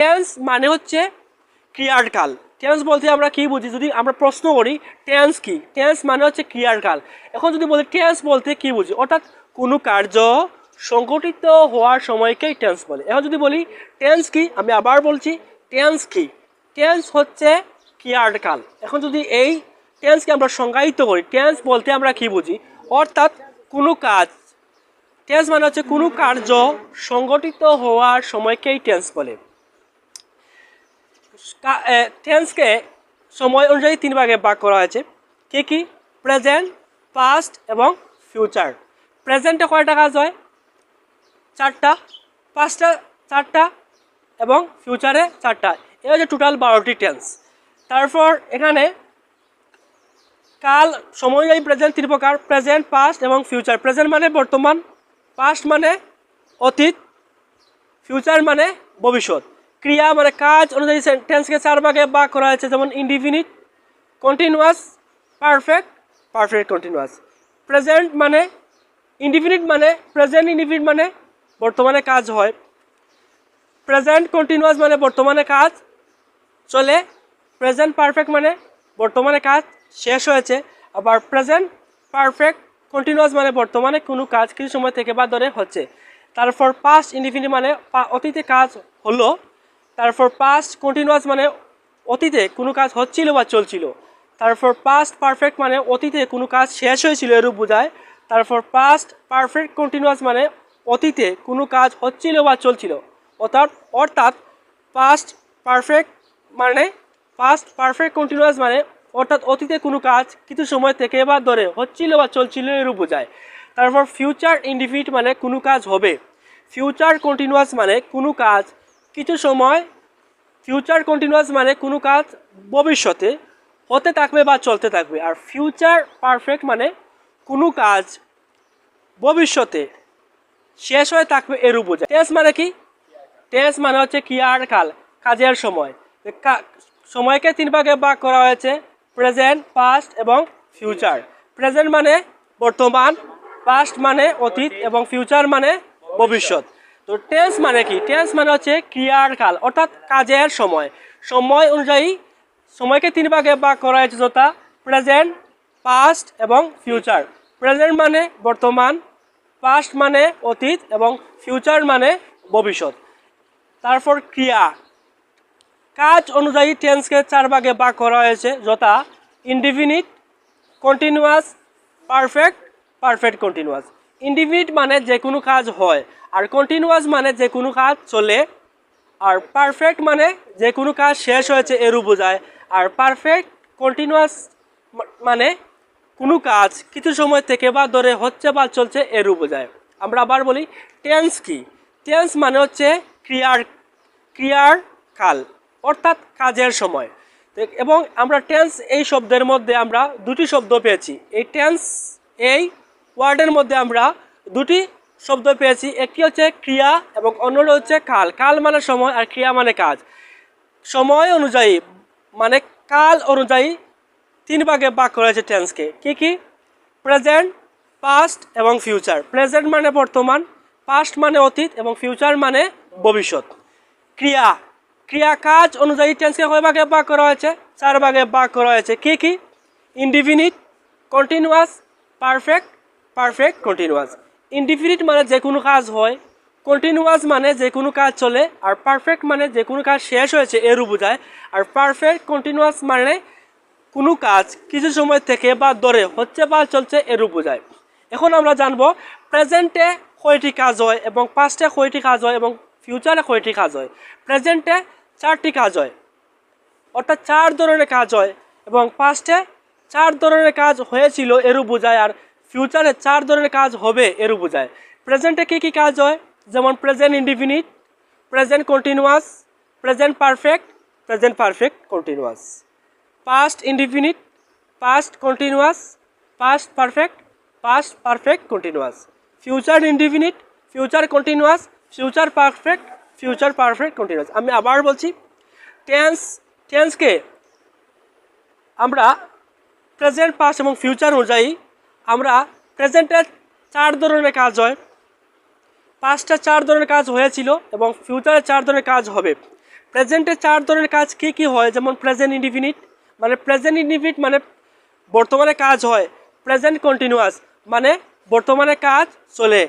Tense মানে হচ্ছে ক্রিয়ার কাল টেন্স বলতে আমরা কি বুঝি? যদি আমরা প্রশ্ন করি টেন্স কি? টেন্স মানে হচ্ছে ক্রিয়ার কাল এখন যদি বলি টেন্স বলতে কি বুঝি? অর্থাৎ কোনো কার্য সংগঠিত হওয়ার সময়কেই টেন্স বলে। এখন যদি বলি টেন্স কি, আমি আবার বলছি টেন্স কি? টেন্স হচ্ছে ক্রিয়ার কাল এখন যদি এই টেন্সকে আমরা সংজ্ঞায়িত করি টেন্স বলতে আমরা কি বুঝি? অর্থাৎ কোনো কাজ টেন্স মানে হচ্ছে কোনো কার্য সংগঠিত হওয়ার সময়কেই টেন্স বলে। টেন্সকে সময় অনুযায়ী তিন ভাগে ভাগ করা হয়েছে। কী কী? প্রেজেন্ট পাস্ট এবং ফিউচার প্রেজেন্টে কয়টা কাজ হয়? চারটা। পাঁচটা চারটা এবং ফিউচারে চারটা। এ হচ্ছে টোটাল বারোটি টেন্স তারপর এখানে কাল সময় অনুযায়ী প্রেজেন্ট তিন প্রকার। প্রেজেন্ট পাস্ট এবং ফিউচার প্রেজেন্ট মানে বর্তমান পাস্ট মানে অতীত ফিউচার মানে ভবিষ্যৎ। ক্রিয়া মানে কাজ অনুযায়ী সেন্টেন্সকে চার ভাগে ভাগ করা হয়েছে, যেমন indefinite continuous perfect perfect continuous present মানে ইনডিফিনিট মানে প্রেজেন্ট ইনডিফিনিট মানে বর্তমানে কাজ হয়। প্রেজেন্ট কন্টিনিউয়াস মানে বর্তমানে কাজ চলে প্রেজেন্ট পারফেক্ট মানে বর্তমানে কাজ শেষ হয়েছে। আবার প্রেজেন্ট পারফেক্ট কন্টিনিউয়াস মানে বর্তমানে কোনো কাজ কিছু সময় থেকে বা ধরে হচ্ছে। তারপর পাস্ট ইনডিফিনিট মানে অতীতে কাজ হলো তারপর পাস্ট কন্টিনিউয়াস মানে অতীতে কোনো কাজ হচ্ছিল বা চলছিল। তারপর পাস্ট পারফেক্ট মানে অতীতে কোনো কাজ শেষ হয়েছিল এরূপ বোঝায়। তারপর পাস্ট পারফেক্ট কন্টিনিউয়াস মানে অতীতে কোনো কাজ হচ্ছিল বা চলছিল। অর্থাৎ অর্থাৎ পাস্ট পারফেক্ট মানে পাস্ট পারফেক্ট কন্টিনিউয়াস মানে অর্থাৎ অতীতে কোনো কাজ কিছু সময় থেকে বা ধরে হচ্ছিল বা চলছিল এরূপ বোঝায়। তারপর ফিউচার ইন্ডিফিনিট মানে কোনো কাজ হবে। ফিউচার কন্টিনিউয়াস মানে কোনো কাজ কিছু সময় ফিউচার কন্টিনিউয়াস মানে কোনো কাজ ভবিষ্যতে হতে থাকবে বা চলতে থাকবে। আর ফিউচার পারফেক্ট মানে কোনো কাজ ভবিষ্যতে শেষ হয়ে থাকবে এরূপ বোঝায় টেন্স মানে কি? টেন্স মানে হচ্ছে ক্রিয়ার কাল, কাজের সময়। সময়কে তিন ভাগে ভাগ করা হয়েছে প্রেজেন্ট পাস্ট এবং ফিউচার প্রেজেন্ট মানে বর্তমান পাস্ট মানে অতীত এবং ফিউচার মানে ভবিষ্যৎ। তো টেন্স মানে কি? টেন্স মানে হচ্ছে ক্রিয়ার কাল অর্থাৎ কাজের সময়। সময় অনুযায়ী সময়কে তিন ভাগে ভাগ করা হয়েছে, যথা প্রেজেন্ট পাস্ট এবং ফিউচার প্রেজেন্ট মানে বর্তমান পাস্ট মানে অতীত এবং ফিউচার মানে ভবিষ্যৎ। তারপর ক্রিয়া। কাজ অনুযায়ী টেন্সকে চার ভাগে ভাগ করা হয়েছে, যথা indefinite continuous perfect perfect continuous indefinite মানে যে কোনো কাজ হয়। আর কন্টিনিউয়াস মানে যে কোনো কাজ চলে। আর পারফেক্ট মানে যে কোনো কাজ শেষ হয়েছে এরও বোঝায় আর পারফেক্ট কন্টিনিউয়াস মানে কোনো কাজ কিছু সময় থেকে বা ধরে হচ্ছে বা চলছে এরও বোঝায় আমরা আবার বলি টেন্স কি? টেন্স মানে হচ্ছে ক্রিয়ার ক্রিয়ার কাল, অর্থাৎ কাজের সময়। এবং আমরা টেন্স এই শব্দের মধ্যে আমরা দুটি শব্দ পেয়েছি। এই টেন্স এই ওয়ার্ডের মধ্যে আমরা দুটি শব্দ পেয়েছি। একটি হচ্ছে ক্রিয়া এবং অন্যটি হচ্ছে কাল। কাল মানে সময় আর ক্রিয়া মানে কাজ। সময় অনুযায়ী মানে কাল অনুযায়ী তিন ভাগে ভাগ করা হয়েছে টেন্সকে। কি কি? প্রেজেন্ট পাস্ট এবং ফিউচার প্রেজেন্ট মানে বর্তমান পাস্ট মানে অতীত এবং ফিউচার মানে ভবিষ্যৎ। ক্রিয়া। ক্রিয়া কাজ অনুযায়ী টেন্সকে কয় ভাগে ভাগ করা হয়েছে? চার ভাগে ভাগ করা হয়েছে। কি কি? Indefinite continuous perfect perfect continuous indefinite মানে যে কোনো কাজ হয় কন্টিনিউয়াস মানে যে কোনো কাজ চলে, আর পারফেক্ট মানে যে কোনো কাজ শেষ হয়েছে এরও বোঝায়। আর পারফেক্ট কন্টিনিউয়াস মানে কোনো কাজ কিছু সময় থেকে বা ধরে হচ্ছে বা চলছে এরও বোঝায়। এখন আমরা জানব প্রেজেন্টে কয়টি কাজ হয় এবং পাস্টে কয়টি কাজ হয় এবং ফিউচারে কয়টি কাজ হয়। প্রেজেন্টে চারটি কাজ হয়, অর্থাৎ চার ধরনের কাজ হয় এবং পাস্টে চার ধরনের কাজ হয়েছিল এরও বোঝায়। আর ফিউচারে চার ধরনের কাজ হবে এর বোঝায় প্রেজেন্টে কী কী কাজ হয়? যেমন present indefinite, present continuous, present perfect present perfect continuous. Past indefinite, past continuous, past perfect past perfect continuous. Future indefinite, future continuous, future perfect future perfect continuous. আমি আবার বলছি, টেন্স, টেন্সকে আমরা প্রেজেন্ট, পাস্ট এবং ফিউচার অনুযায়ী আমরা প্রেজেন্টে চার ধরনের কাজ হয়। পাঁচটা চার ধরনের কাজ হয়েছিল এবং ফিউচারে চার ধরনের কাজ হবে। প্রেজেন্টে চার ধরনের কাজ কী কী হয়? যেমন প্রেজেন্ট ইনডিফিনিট মানে প্রেজেন্ট ইনডিফিনিট মানে বর্তমানে কাজ হয়। প্রেজেন্ট কন্টিনিউয়াস মানে বর্তমানে কাজ চলে।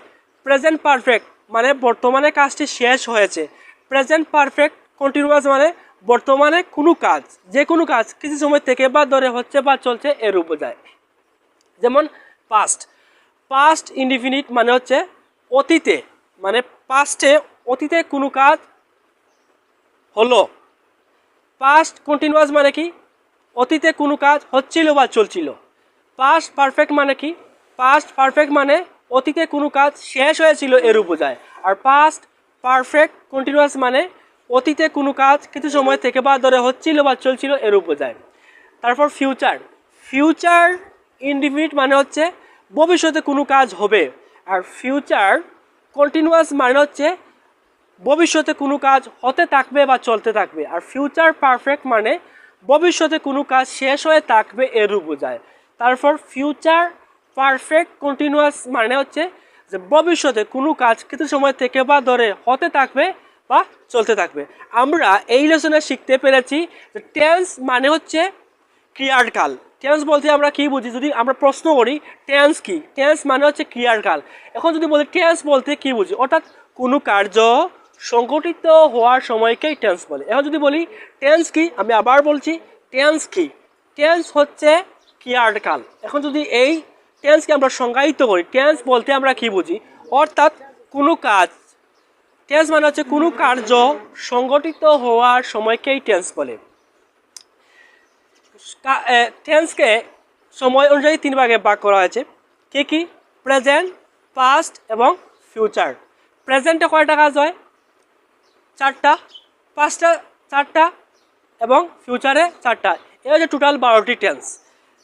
প্রেজেন্ট পারফেক্ট মানে বর্তমানে কাজটি শেষ হয়েছে। প্রেজেন্ট পারফেক্ট কন্টিনিউয়াস মানে বর্তমানে কোনো কাজ, যে কোনো কাজ কিছু সময় থেকে বা ধরে হচ্ছে বা চলছে এর বোঝায় যেমন পাস্ট পাস্ট ইনডিফিনিট মানে হচ্ছে অতীতে মানে পাস্টে অতীতে কোনো কাজ হলো। পাস্ট কন্টিনিউয়াস মানে কি? অতীতে কোনো কাজ হচ্ছিল বা চলছিল। পাস্ট পারফেক্ট মানে কি? পাস্ট পারফেক্ট মানে অতীতে কোনো কাজ শেষ হয়েছিল এর বোঝায় আর পাস্ট পারফেক্ট কন্টিনিউয়াস মানে অতীতে কোনো কাজ কিছু সময় থেকে বা ধরে হচ্ছিল বা চলছিল এর বোঝায় তারপর ফিউচার ফিউচার ইনডিফিনিট মানে হচ্ছে ভবিষ্যতে কোনো কাজ হবে। আর ফিউচার কন্টিনিউয়াস মানে হচ্ছে ভবিষ্যতে কোনো কাজ হতে থাকবে বা চলতে থাকবে। আর ফিউচার পারফেক্ট মানে ভবিষ্যতে কোনো কাজ শেষ হয়ে থাকবে এরও বোঝায়। তারপর ফিউচার পারফেক্ট কন্টিনিউয়াস মানে হচ্ছে যে ভবিষ্যতে কোনো কাজ কিছু সময় থেকে বা ধরে হতে থাকবে বা চলতে থাকবে। আমরা এই লেসনে শিখতে পেরেছি যে টেন্স মানে হচ্ছে ক্রিয়ার কাল। টেন্স বলতে আমরা কি বুঝি? যদি আমরা প্রশ্ন করি টেন্স কি? টেন্স মানে হচ্ছে ক্রিয়ার কাল এখন যদি বলি টেন্স বলতে কি বুঝি? অর্থাৎ কোনো কার্য সংগঠিত হওয়ার সময়কেই টেন্স বলে। এখন যদি বলি টেন্স কি, আমি আবার বলছি টেন্স কি? টেন্স হচ্ছে ক্রিয়ার কাল এখন যদি এই টেন্সকে আমরা সংজ্ঞায়িত করি টেন্স বলতে আমরা কি বুঝি? অর্থাৎ কোনো কাজ টেন্স মানে হচ্ছে কোনো কার্য সংগঠিত হওয়ার সময়কেই টেন্স বলে। টেন্সকে সময় অনুযায়ী তিন ভাগে ভাগ করা হয়েছে। কি কি? প্রেজেন্ট পাস্ট এবং ফিউচার প্রেজেন্টে কয়টা কাজ হয়? চারটা। পাঁচটা চারটা এবং ফিউচারে চারটা। এ হচ্ছে টোটাল বারোটি টেন্স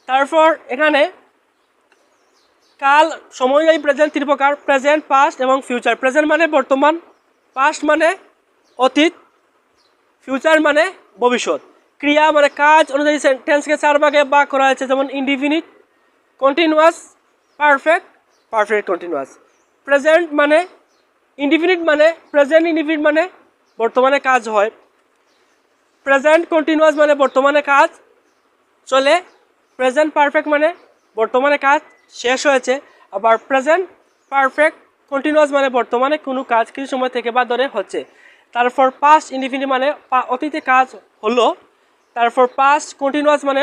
তারপর এখানে কাল সময় অনুযায়ী প্রেজেন্ট তিন প্রকার। প্রেজেন্ট পাস্ট এবং ফিউচার প্রেজেন্ট মানে বর্তমান পাস্ট মানে অতীত ফিউচার মানে ভবিষ্যৎ। ক্রিয়া মানে কাজ অনুযায়ী সেন্টেন্সকে চার ভাগে ভাগ করা হয়েছে, যেমন indefinite continuous perfect perfect continuous present মানে ইনডিফিনিট মানে প্রেজেন্ট ইনডিফিনিট মানে বর্তমানে কাজ হয়। প্রেজেন্ট কন্টিনিউয়াস মানে বর্তমানে কাজ চলে প্রেজেন্ট পারফেক্ট মানে বর্তমানে কাজ শেষ হয়েছে। আবার প্রেজেন্ট পারফেক্ট কন্টিনিউয়াস মানে বর্তমানে কোনো কাজ কিছু সময় থেকে বা ধরে হচ্ছে। তারপর পাস্ট ইনডিফিনিট মানে অতীতে কাজ হলো তারপর পাস্ট কন্টিনিউয়াস মানে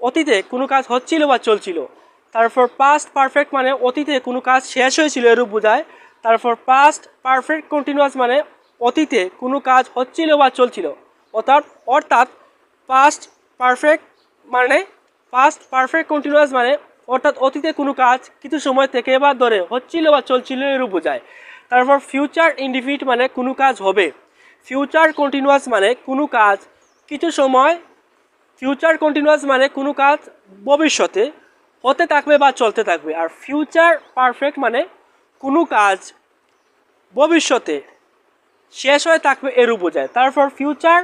অতীতে কোনো কাজ হচ্ছিল বা চলছিল। তারপর পাস্ট পারফেক্ট মানে অতীতে কোনো কাজ শেষ হয়েছিল এরূপ বোঝায়। তারপর পাস্ট পারফেক্ট কন্টিনিউয়াস মানে অতীতে কোনো কাজ হচ্ছিল বা চলছিল। অর্থাৎ অর্থাৎ পাস্ট পারফেক্ট মানে পাস্ট পারফেক্ট কন্টিনিউয়াস মানে অর্থাৎ অতীতে কোনো কাজ কিছু সময় থেকে বা ধরে হচ্ছিল বা চলছিল এরূপ বোঝায়। তারপর ফিউচার ইনডিফিনিট মানে কোনো কাজ হবে। ফিউচার কন্টিনিউয়াস মানে কোনো কাজ কিছু সময় ফিউচার কন্টিনিউয়াস মানে কোনো কাজ ভবিষ্যতে হতে থাকবে বা চলতে থাকবে। আর ফিউচার পারফেক্ট মানে কোনো কাজ ভবিষ্যতে শেষ হয়ে থাকবে এরূপ বোঝায় তারপর ফিউচার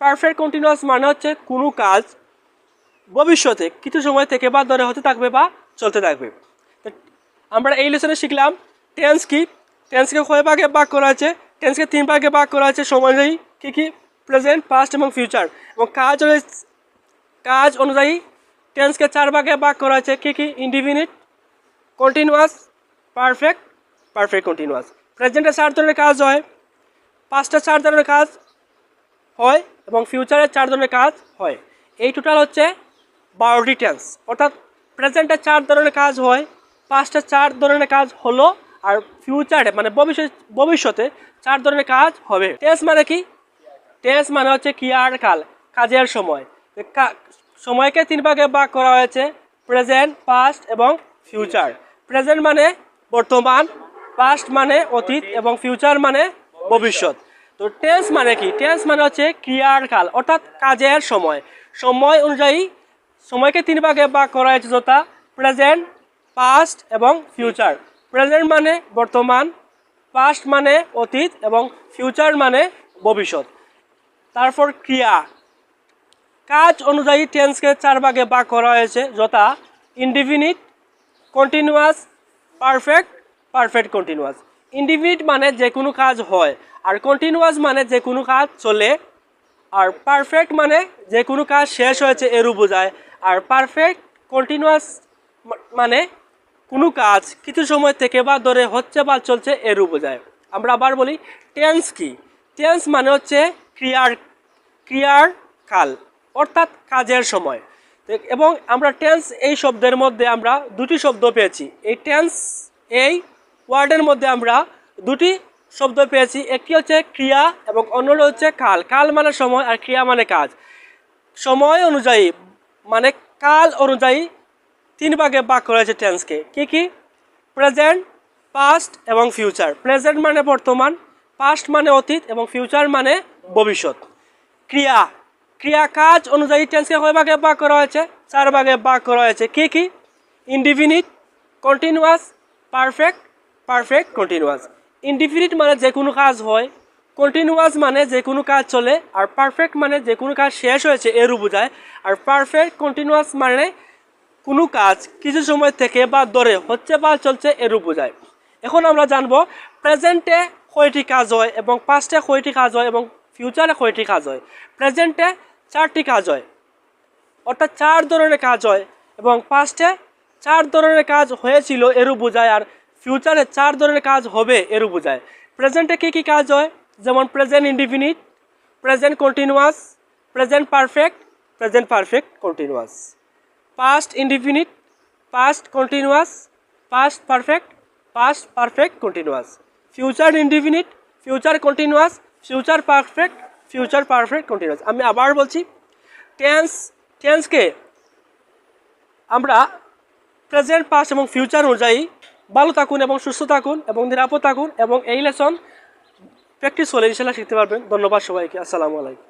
পারফেক্ট কন্টিনিউয়াস মানে হচ্ছে কোনো কাজ ভবিষ্যতে কিছু সময় থেকে বা ধরে হতে থাকবে বা চলতে থাকবে। আমরা এই লেসনে শিখলাম টেন্স কি? টেন্সকে কয় ভাগে ভাগ করা আছে টেন্সকে তিন ভাগে ভাগ করা আছে সময় কী কী? প্রেজেন্ট পাস্ট এবং ফিউচার এবং কাজ কাজ অনুযায়ী টেন্সকে চার ভাগে ভাগ করা আছে কী কী? Indefinite continuous perfect perfect continuous প্রেজেন্টে চার ধরনের কাজ হয় পাঁচটা চার ধরনের কাজ হয় এবং ফিউচারে চার ধরনের কাজ হয়। এই টোটাল হচ্ছে বারোটি টেন্স অর্থাৎ প্রেজেন্টে চার ধরনের কাজ হয় পাঁচটা চার ধরনের কাজ হলো, আর ফিউচারে মানে ভবিষ্যৎ, ভবিষ্যতে চার ধরনের কাজ হবে। টেন্স মানে কি? টেন্স মানে হচ্ছে ক্রিয়ার কাল, কাজের সময়। সময়কে তিন ভাগে ভাগ করা হয়েছে প্রেজেন্ট পাস্ট এবং ফিউচার প্রেজেন্ট মানে বর্তমান পাস্ট মানে অতীত এবং ফিউচার মানে ভবিষ্যৎ। তো টেন্স মানে কি? টেন্স মানে হচ্ছে ক্রিয়ার কাল, অর্থাৎ কাজের সময়। সময় অনুযায়ী সময়কে তিন ভাগে ভাগ করা হয়েছে যথা প্রেজেন্ট পাস্ট এবং ফিউচার প্রেজেন্ট মানে বর্তমান পাস্ট মানে অতীত এবং ফিউচার মানে ভবিষ্যৎ। তারপর ক্রিয়া। কাজ অনুযায়ী টেন্সকে চার ভাগে ভাগ করা হয়েছে, যথা indefinite continuous perfect perfect continuous indefinite মানে যে কোনো কাজ হয়, আর কন্টিনিউয়াস মানে যে কোনো কাজ চলে, আর পারফেক্ট মানে যে কোনো কাজ শেষ হয়েছে এরও বোঝায়, আর পারফেক্ট কন্টিনিউয়াস মানে কোনো কাজ কিছু সময় থেকে বা ধরে হচ্ছে বা চলছে এরও বোঝায়। আমরা আবার বলি টেন্স কি? টেন্স মানে হচ্ছে ক্রিয়ার ক্রিয়ার কাল, অর্থাৎ কাজের সময়। এবং আমরা টেন্স এই শব্দের মধ্যে আমরা দুটি শব্দ পেয়েছি। এই টেন্স এই ওয়ার্ডের মধ্যে আমরা দুটি শব্দ পেয়েছি। একটি হচ্ছে ক্রিয়া এবং অন্যটি হচ্ছে কাল। কাল মানে সময় আর ক্রিয়া মানে কাজ। সময় অনুযায়ী মানে কাল অনুযায়ী তিন ভাগে ভাগ করা হয়েছে টেন্সকে কি। কি প্রেজেন্ট পাস্ট এবং ফিউচার প্রেজেন্ট মানে বর্তমান পাস্ট মানে অতীত এবং ফিউচার মানে ভবিষ্যৎ। ক্রিয়া ক্রিয়া কাজ অনুযায়ী টেন্সকে কয় ভাগে ভাগ করা হয়েছে? চার ভাগে ভাগ করা হয়েছে। কী কী? Indefinite continuous perfect perfect continuous indefinite মানে যে কোনো কাজ হয় কন্টিনিউয়াস মানে যে কোনো কাজ চলে, আর পারফেক্ট মানে যে কোনো কাজ শেষ হয়েছে এরও বোঝায়। আর পারফেক্ট কন্টিনিউয়াস মানে কোনো কাজ কিছু সময় থেকে বা ধরে হচ্ছে বা চলছে এরও বোঝায়। এখন আমরা জানব প্রেজেন্টে কয়টি কাজ হয় এবং পাস্টে কয়টি কাজ হয় এবং ফিউচারে কয়টি কাজ হয়। প্রেজেন্টে চারটি কাজ হয়। অর্থাৎ চার ধরনের কাজ হয় এবং পাস্টে চার ধরনের কাজ হয়েছিল এরও বোঝায় আর ফিউচারে চার ধরনের কাজ হবে এরও বোঝায়। প্রেজেন্টে কী কী কাজ হয়? যেমন present indefinite present continuous present perfect present perfect continuous past indefinite, past continuous, past perfect past perfect continuous future indefinite future continuous future perfect future perfect continuous আমি আবার বলছি টেন্স টেন্সকে আমরা প্রেজেন্ট পাস এবং ফিউচার অনুযায়ী ভালো থাকুন এবং সুস্থ থাকুন এবং নিরাপদ থাকুন এবং এই লেসন প্র্যাকটিস হলে ইনশাল্লাহ শিখতে পারবেন। ধন্যবাদ সবাইকে। আসসালামু আলাইকুম।